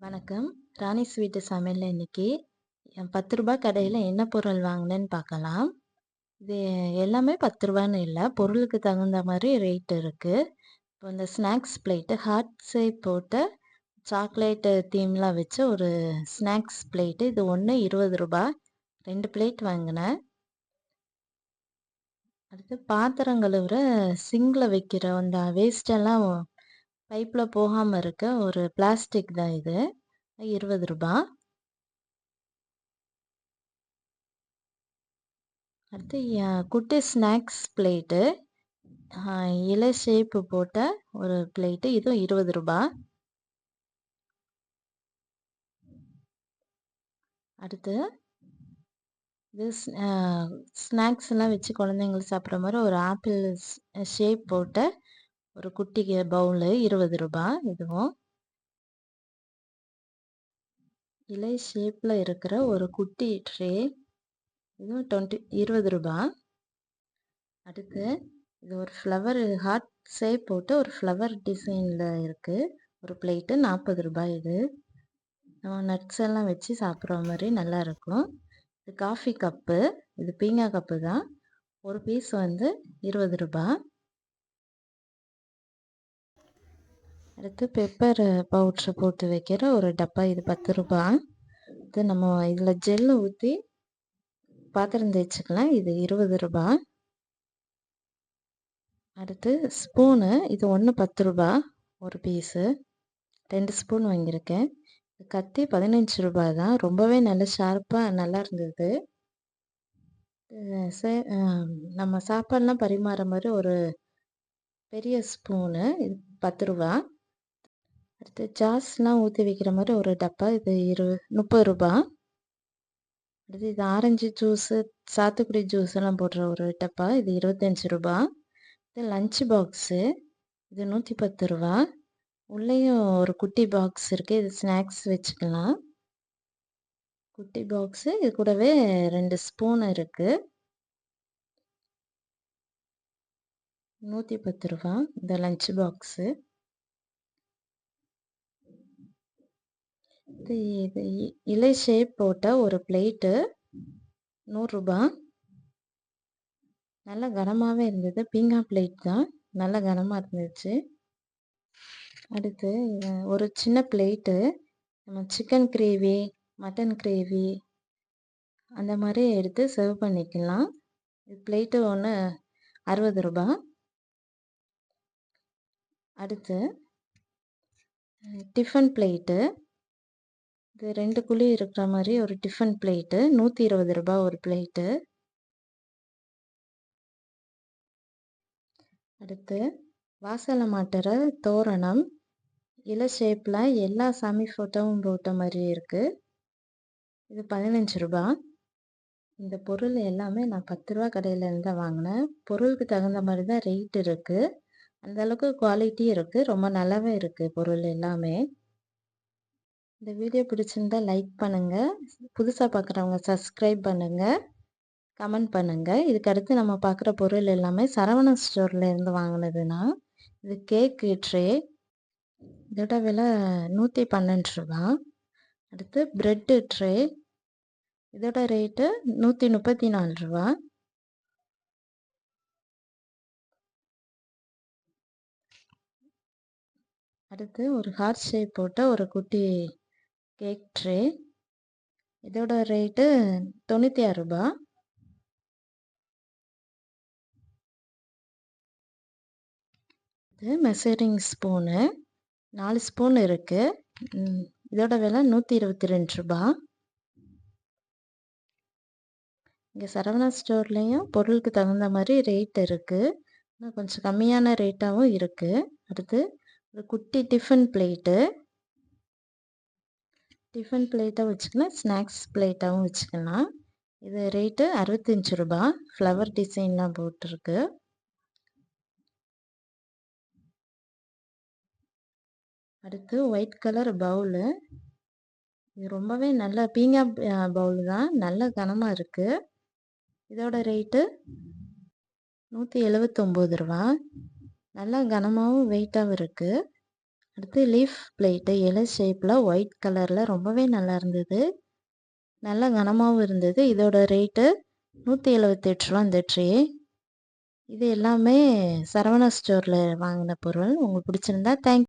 வணக்கம். ராணி ஸ்வீட்டு சமையலில் இன்னைக்கு பத்து ரூபாய் கடையில் என்ன பொருள் வாங்கினேன்னு பார்க்கலாம். இது எல்லாமே பத்து ரூபான்னு இல்லை பொருளுக்கு தகுந்த மாதிரி ரேட் இருக்குது இப்போ இந்த ஸ்நாக்ஸ் பிளேட்டு ஹார்ட் ஷேப் போட்ட சாக்லேட்டு தீம்லாம் வச்ச ஒரு ஸ்நாக்ஸ் பிளேட்டு. இது ஒன்று இருபது ரூபாய் ரெண்டு பிளேட் வாங்கினேன். அடுத்து பாத்திரம் கழுவுற சிங்கில் வைக்கிற அந்த வேஸ்ட்டெல்லாம் பைப்பில் போகாமல் இருக்க ஒரு பிளாஸ்டிக் தான் இது. இருபது ரூபா. அடுத்து குட்டி ஸ்நாக்ஸ் பிளேட்டு. இலை ஷேப்பு போட்ட ஒரு பிளேட்டு. இதுவும் இருபது ரூபா. அடுத்து இது ஸ்நாக்ஸ்லாம் வச்சு குழந்தைங்களுக்கு சாப்பிட்ற மாதிரி ஒரு ஆப்பிள் ஷேப் போட்ட ஒரு குட்டி பவுலு இருபது ரூபா இதுவும். இலை ஷேப்பில் இருக்கிற ஒரு குட்டி ட்ரே இதுவும் டுவெண்ட்டி இருபது ரூபா. அடுத்து இது ஒரு ஃப்ளவர் ஹார்ட் ஷேப் போட்டு ஒரு ஃப்ளவர் டிசைனில் இருக்குது ஒரு பிளேட்டு நாற்பது ரூபாய் இது. நம்ம நட்ஸ் எல்லாம் வச்சு சாப்பிட்ற மாதிரி நல்லாயிருக்கும் இது காஃபி கப்பு இது பீங்கா கப்பு தான். ஒரு பீஸ் வந்து இருபது ரூபாய் அடுத்து பெப்பர் பவுட்ரு போட்டு வைக்கிற ஒரு டப்பா இது பத்து ரூபா. இது நம்ம இதில் ஜெல்லு ஊற்றி பாத்திரம் தேய்ச்சிக்கலாம். இது இருபது ரூபா. அடுத்து ஸ்பூனு இது ஒன்று பத்து ரூபா ஒரு பீஸு ரெண்டு ஸ்பூன் வாங்கியிருக்கேன். கத்தி பதினஞ்சு ரூபா தான். ரொம்பவே நல்ல ஷார்ப்பாக நல்லா இருந்தது. நம்ம சாப்பாடெலாம் பரிமாற மாதிரி ஒரு பெரிய ஸ்பூனு இது பத்து ரூபா. அடுத்து ஜாஸ்லாம் ஊற்றி வைக்கிற மாதிரி ஒரு டப்பா இது இரு முப்பது ரூபா. அடுத்து இது ஆரஞ்சு ஜூஸு சாத்துக்குடி ஜூஸ் எல்லாம் போடுற ஒரு டப்பா இது இருபத்தஞ்சி ரூபா. இது லஞ்ச் பாக்ஸு இது நூற்றி பத்து ரூபா. உள்ளேயும் ஒரு குட்டி பாக்ஸ் இருக்குது இது ஸ்நாக்ஸ் வச்சுக்கலாம். குட்டி பாக்ஸு இது கூடவே ரெண்டு ஸ்பூன் இருக்குது நூற்றி பத்து ரூபா இந்த லஞ்ச் பாக்ஸு இது இது இலை ஷேப் போட்ட ஒரு பிளேட்டு நூறுரூபா நல்ல கனமாகவே இருந்தது. பீங்கா பிளேட் தான். நல்ல கனமாக இருந்துச்சு. அடுத்து ஒரு சின்ன பிளேட்டு நம்ம சிக்கன் கிரேவி மட்டன் கிரேவி அந்த மாதிரி எடுத்து சர்வ் பண்ணிக்கலாம். இது பிளேட்டு ஒன்று அறுபது ரூபா. அடுத்து டிஃபன் பிளேட்டு இது ரெண்டு குழி இருக்கிற மாதிரி ஒரு டிஃபன் பிளேட்டு. நூற்றி இருபது ரூபாய் ஒரு பிளேட்டு. அடுத்து வாசலை மாட்டுற தோரணம். இலை ஷேப்பில் எல்லா சாமி ஃபோட்டோவும் போட்ட மாதிரி இருக்குது இது பதினஞ்சு ரூபா. இந்த பொருள் எல்லாமே நான் பத்து ரூபா கடையிலேருந்து தான் வாங்கினேன். பொருளுக்கு தகுந்த மாதிரி தான் ரேட் இருக்குது அந்தளவுக்கு குவாலிட்டி இருக்குது ரொம்ப நல்லாவே இருக்குது பொருள் எல்லாமே. இந்த வீடியோ பிடிச்சிருந்தா லைக் பண்ணுங்கள் புதுசாக பார்க்குறவங்க சப்ஸ்கிரைப் பண்ணுங்கள் கமெண்ட் பண்ணுங்கள் இதுக்கு அடுத்து நம்ம பார்க்குற பொருள் எல்லாமே சரவண ஸ்டோர்லேருந்து வாங்கினதுன்னா இது கேக்கு ட்ரே இதோட விலை நூற்றி பன்னெண்டு ரூபா. அடுத்து ப்ரெட்டு ட்ரே இதோட ரேட்டு நூற்றி முப்பத்தி நாலு ரூபா. அடுத்து ஒரு ஹார்ட் ஷேப் போட்ட ஒரு குட்டி கேக் ட்ரே இதோட ரேட்டு தொண்ணூற்றி ஆறு ரூபா. இது மெசரிங் ஸ்பூனு நாலு ஸ்பூன் இருக்குது இதோட விலை நூற்றி இருபத்தி ரெண்டு ரூபா. இங்கே சரவணா ஸ்டோர்லேயும் பொருளுக்கு தகுந்த மாதிரி ரேட் இருக்குது இன்னும் கொஞ்சம் கம்மியான ரேட்டாகவும் இருக்குது அடுத்து ஒரு குட்டி டிஃபன் பிளேட்டு டிஃபன் பிளேட்டாக வச்சுக்கலாம் ஸ்நாக்ஸ் பிளேட்டாகவும் வச்சுக்கலாம். இது ரேட்டு அறுபத்தஞ்சி ரூபா. ஃப்ளவர் டிசைன்லாம் போட்டிருக்கு. அடுத்து ஒயிட் கலர் பவுலு. இது ரொம்பவே நல்ல பீங்கா பவுல் தான். நல்ல கனமாக இருக்குது இதோட ரேட்டு நூற்றி எழுபத்தொம்போது ரூபா. நல்லா கனமாகவும் வெயிட்டாகவும் இருக்குது அடுத்து லீஃப் பிளேட்டு இலை ஷேப்பில் ஒயிட் கலரில் ரொம்பவே நல்லா இருந்தது. நல்ல கனமாகவும் இருந்தது. இதோட ரேட்டு நூற்றி எழுபத்தெட்டு ரூபா இந்த ட்ரே இது எல்லாமே சரவணா ஸ்டோரில் வாங்கின பொருள். உங்களுக்கு பிடிச்சிருந்தா தேங்க்